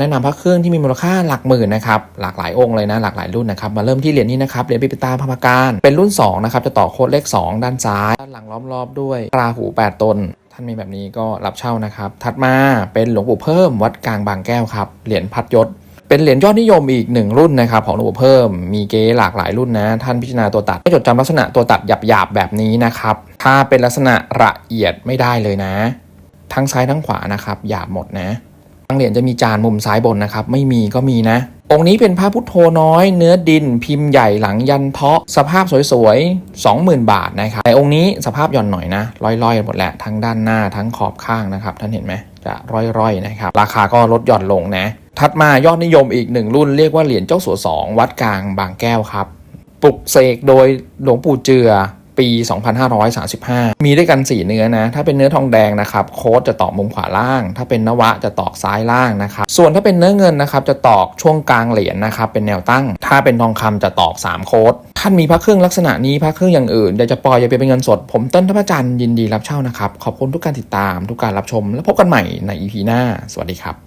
แนะนำพระเครื่องที่มีมูลค่าหลักหมื่นนะครับหลากหลายองค์เลยนะหลากหลายรุ่นนะครับมาเริ่มที่เหรียญนี้นะครับเหรียญปิปิตาพมการ เป็นรุ่น2นะครับจะต่อโค้ดเลข 2 ด้านซ้าย ด้านหลังล้อมรอบด้วยปราหู 8 ตน ท่านมีแบบนี้ก็รับเช่านะครับ ถัดมาเป็นหลวงปู่เพิ่มวัดกลางบางแก้วครับเหรียญพัดยศเป็นเหรียญยอดนิยมอีกหนึ่งรุ่นนะครับของหลวงปู่เพิ่มมีเก๊หลากหลายรุ่นนะ ท่านพิจารณาตัวตัดให้จดจำลักษณะตัวตัดหยาบๆแบบนี้นะครับถ้าเป็นลักษณะละเอียดไม่ได้เลยนะ ทั้งซ้ายทั้งขวานะครับหยาบหมดนะ ทางเหรียญจะมีจานมุมซ้ายบนนะครับ ไม่มีก็มีนะ องค์นี้เป็นพระพุทโธน้อย เนื้อดินพิมพ์ใหญ่หลังยันเทาะ สภาพสวยๆ 20,000 บาทนะครับ แต่องค์นี้สภาพหย่อนหน่อยนะร่อยๆหมดแหละทั้งด้านหน้าทั้งขอบข้างนะครับท่านเห็นไหมจะร่อยๆนะครับ ราคาก็ลดหย่อนลงนะ ถัดมายอดนิยมอีกหนึ่งรุ่นเรียกว่าเหรียญเจ้าสัวสองวัดกลางบางแก้วครับ ปลุกเสกโดยหลวงปู่เจือ ปี 2535 มีด้วยกัน 4 เนื้อนะ ถ้าเป็นเนื้อทองแดงนะครับโค้ดจะตอกมุมขวาล่าง ถ้าเป็นนวะจะตอกซ้ายล่างนะครับส่วนถ้าเป็นเนื้อเงินนะครับจะตอกช่วงกลางเหรียญนะครับเป็นแนวตั้ง ถ้าเป็นทองคำจะตอก 3 โค้ดท่านมีพระเครื่องลักษณะนี้พระเครื่องอย่างอื่นอยากจะปล่อยอย่าไปเป็นเงินสดผมเต้นทัพจันทร์ยินดีรับเช่านะครับขอบคุณทุกการติดตามทุกการรับชม แล้วพบกันใหม่ใน EP หน้า สวัสดีครับ